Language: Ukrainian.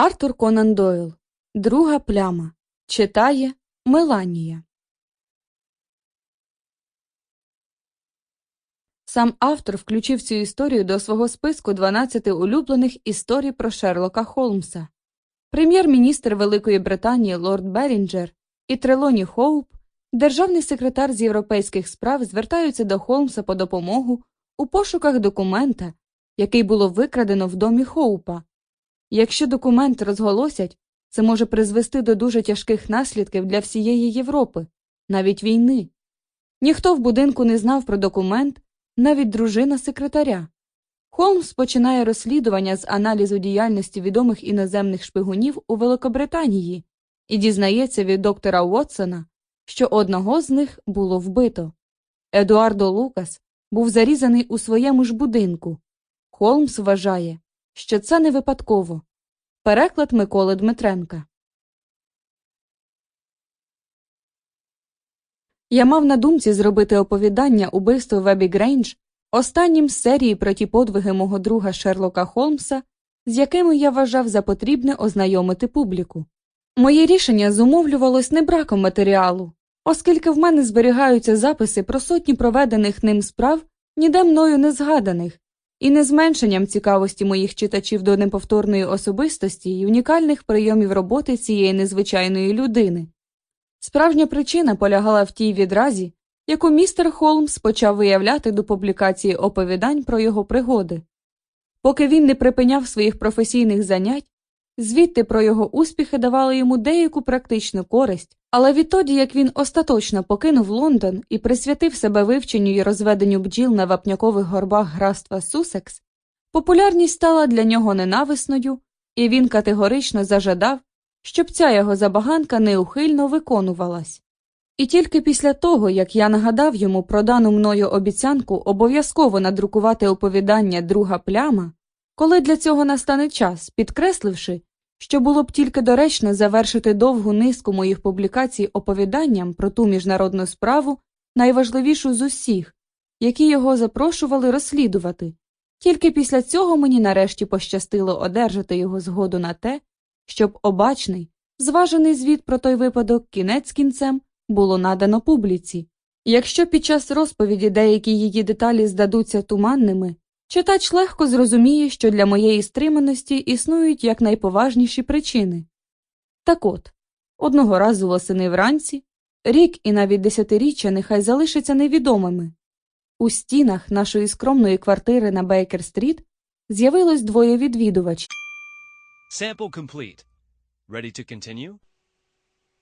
Артур Конан Дойл. Друга пляма. Читає Меланія. Сам автор включив цю історію до свого списку 12 улюблених історій про Шерлока Холмса. Прем'єр-міністр Великої Британії лорд Берінджер і Трелоні Хоуп, державний секретар з європейських справ звертаються до Холмса по допомогу у пошуках документа, який було викрадено в домі Хоупа. Якщо документ розголосять, це може призвести до дуже тяжких наслідків для всієї Європи, навіть війни. Ніхто в будинку не знав про документ, навіть дружина секретаря. Холмс починає розслідування з аналізу діяльності відомих іноземних шпигунів у Великобританії і дізнається від доктора Уотсона, що одного з них було вбито. Едуардо Лукас був зарізаний у своєму ж будинку. Холмс вважає, що це не випадково. Переклад Миколи Дмитренка. Я мав на думці зробити оповідання убивство Вебі Грейндж останнім з серії про ті подвиги мого друга Шерлока Холмса, з якими я вважав за потрібне ознайомити публіку. Моє рішення зумовлювалось не браком матеріалу, оскільки в мене зберігаються записи про сотні проведених ним справ, ніде мною не згаданих, і не зменшенням цікавості моїх читачів до неповторної особистості і унікальних прийомів роботи цієї незвичайної людини. Справжня причина полягала в тій відразі, яку містер Холмс почав виявляти до публікації оповідань про його пригоди. Поки він не припиняв своїх професійних занять, звідти про його успіхи давали йому деяку практичну користь, але відтоді, як він остаточно покинув Лондон і присвятив себе вивченню і розведенню бджіл на вапнякових горбах графства Сусекс, популярність стала для нього ненависною, і він категорично зажадав, щоб ця його забаганка неухильно виконувалась. І тільки після того, як я нагадав йому про дану мною обіцянку обов'язково надрукувати оповідання друга пляма, коли для цього настане час, підкресливши, що було б тільки доречно завершити довгу низку моїх публікацій оповіданням про ту міжнародну справу, найважливішу з усіх, які його запрошували розслідувати, тільки після цього мені нарешті пощастило одержати його згоду на те, щоб обачний, зважений звіт про той випадок кінець кінцем було надано публіці. Якщо під час розповіді деякі її деталі здадуться туманними, читач легко зрозуміє, що для моєї стриманості існують якнайповажніші причини. Так от, одного разу восени вранці, рік і навіть десятиріччя нехай залишаться невідомими. У стінах нашої скромної квартири на Бейкер-стріт з'явилось двоє відвідувачів. Sample complete. Ready to continue?